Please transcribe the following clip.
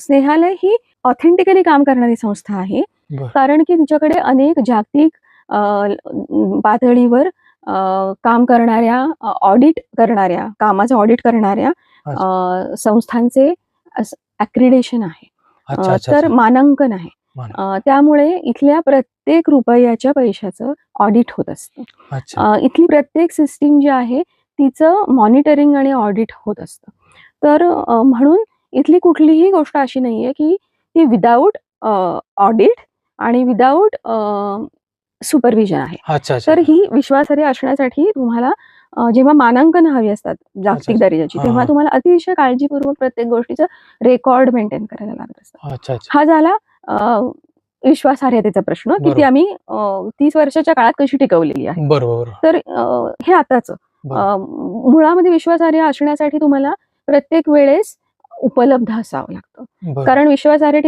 स्नेहालय ही authentically काम करणारी संस्था आहे. कारण की तिच्याकडे अनेक जागतिक पातळीवर काम करणाऱ्या ऑडिट करणाऱ्या कामाचं ऑडिट करणाऱ्या संस्थांचे अक्रिडेशन आहे. तर. मानांकन आहे. त्यामुळे इथल्या प्रत्येक रुपयाच्या पैशाचं ऑडिट होत असतं. इथली प्रत्येक सिस्टीम जी आहे तिचं मॉनिटरिंग आणि ऑडिट होत असतं. तर म्हणून इथली कुठलीही गोष्ट अशी नाहीये की ती विदाऊट ऑडिट आणि विदाऊट सुपरविजन आहे तर ही विश्वासार्ह असण्यासाठी तुम्हाला जेव्हा मानांकन हवी असतात जागतिक. दर्जाची तेव्हा. तुम्हाला अतिशय काळजीपूर्वक प्रत्येक गोष्टीचं रेकॉर्ड मेंटेन करायला लागत असतं हा झाला विश्वासार्हतेचा प्रश्न की ती. आम्ही तीस वर्षाच्या काळात कशी टिकवलेली आहे बरोबर तर हे आताच. मुळामध्ये विश्वासार्ह असण्यासाठी तुम्हाला प्रत्येक वेळेस उपलब्ध असावं लागतं. कारण विश्वासार्ह